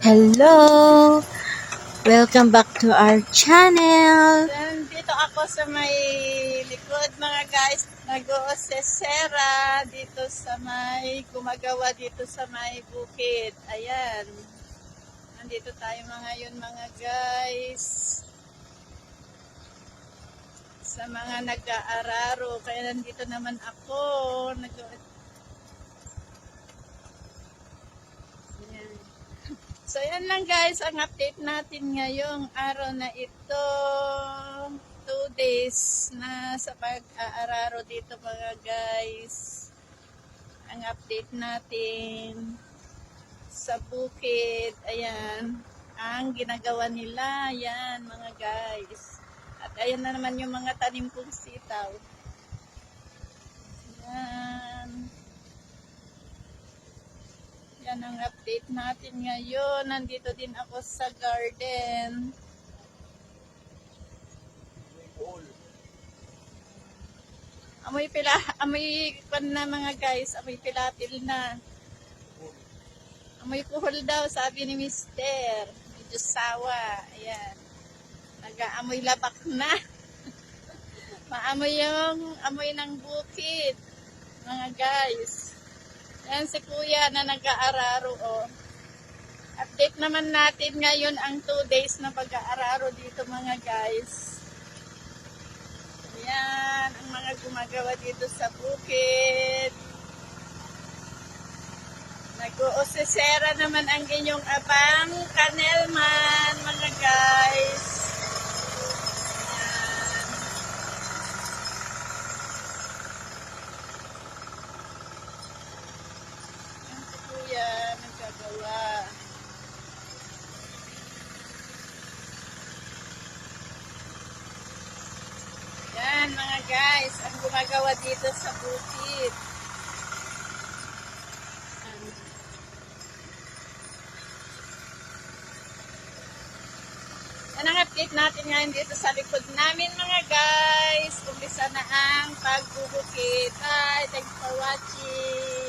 Hello! Welcome back to our channel. Dito ako sa may likod mga guys. Nag-oosesera dito sa may gumagawa dito sa may bukid. Ayan. Nandito tayo mga yun mga guys. Sa mga nag-aararo. Kaya nandito naman ako. Nag So, yan lang guys, ang update natin ngayong araw na ito. Two days na sa pag-aararo dito mga guys. Ang update natin sa bukid. Ayan. Ang ginagawa nila. Ayan mga guys. At ayan na naman yung mga tanim kong sitaw. Ayan. Yan ang update natin ngayon. Nandito din ako sa garden. Amoy pila, amoy pan na mga guys, amoy pilatil na. Amoy kuhol daw, sabi ni Mister. Medyo sawa. Ayan. Nag-aamoy labak na. Maamoy yung amoy ng bukid. Mga guys. Yan si kuya na nag-aararo oh. Update naman natin ngayon ang 2 days na pag-aararo dito mga guys. Yan ang mga gumagawa dito sa bukid. Nag-uosesera naman ang inyong abang kanelman Yan mga guys, ang gumagawa dito sa bukid. Yan. Ang update natin ngayon dito sa likod namin mga guys. Umpisa na ang pagbubukid. Bye! Thanks for watching!